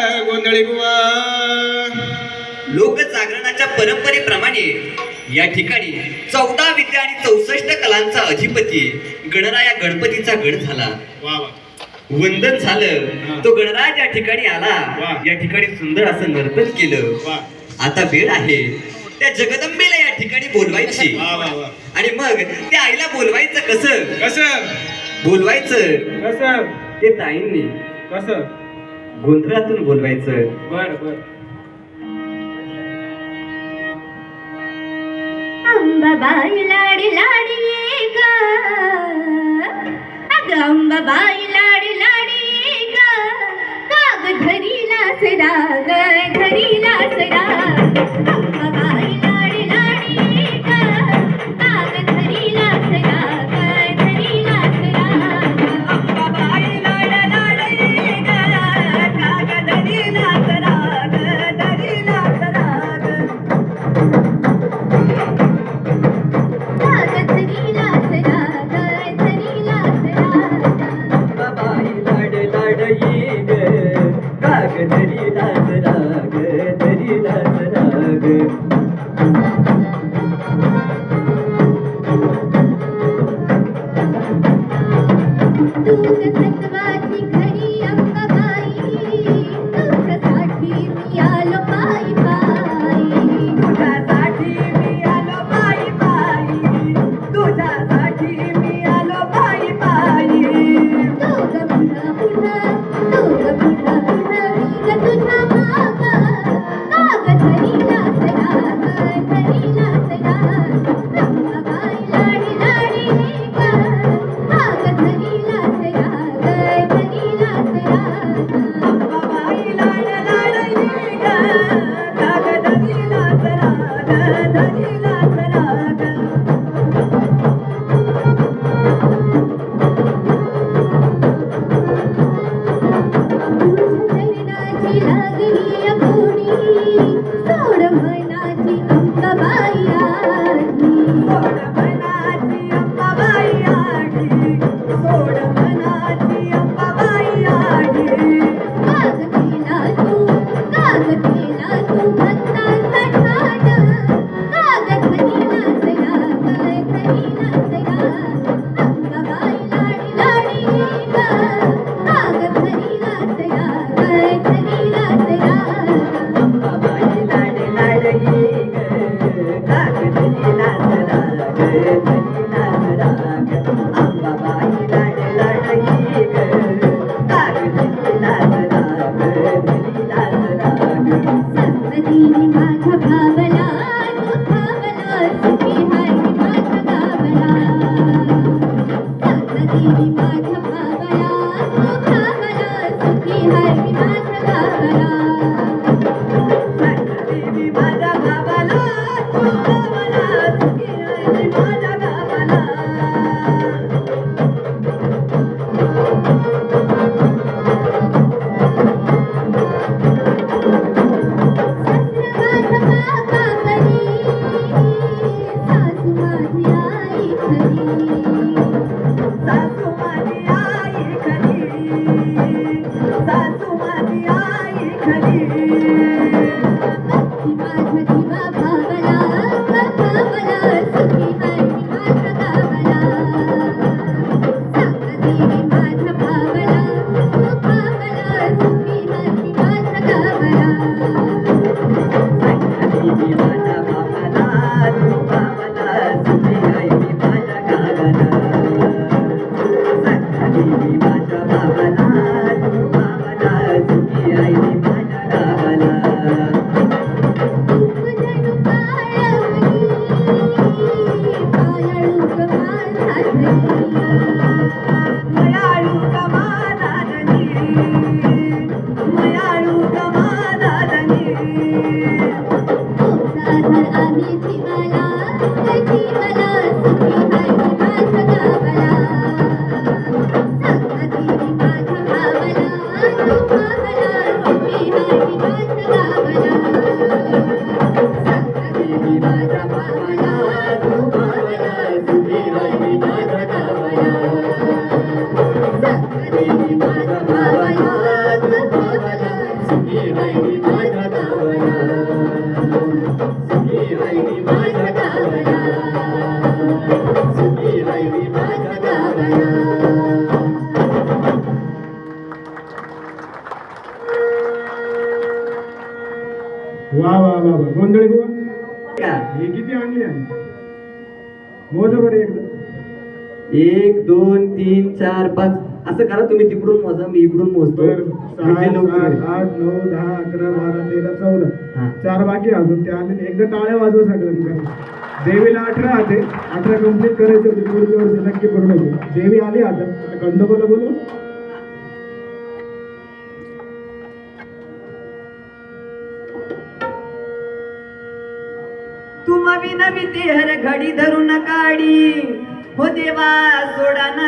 गोंधळी बुवा. लोकजागरणाच्या परंपरेप्रमाणे या ठिकाणी चौदा विद्या आणि चौसष्ट कलांचा अधिपती गणराया गणपतीचा गण झाला. वंदन झालं. तो गणराज या ठिकाणी आला या ठिकाणी सुंदर असं नर्तन केलं. आता वेळ आहे त्या जगदंबेला या ठिकाणी बोलवायची. आणि मग त्या आईला बोलवायचं कसं? कसं? बोलवायचं. कस? ते ताईंनी कसं? गोंधळातून बोलवायचं. बर बर. अंबाबाई लाडी लाडी अंबाबाई Yeah. वा वा वा वा. गोंधळी बुवा का? हे किती आणली आहे मोज बरं एकदा. एक दोन तीन चार पाच. असं करा तुम्ही तिकडून मोजा मी इकडून मोजतो. आठ नऊ दहा अकरा बारा तेरा चौदा. चार बाकी अजून ते आले एकदा टाळ्या वाजवा सगळ्यांना. देवीला अठरा आते अठरा कंप्लीट करायचे होते. पुढच्या वर्षी नक्की पूर्ण होईल देवी आली आता. आता खंडोबाला बोलू तुम विनविते हर घडी धरून काढी. हो देवा सोडा ना.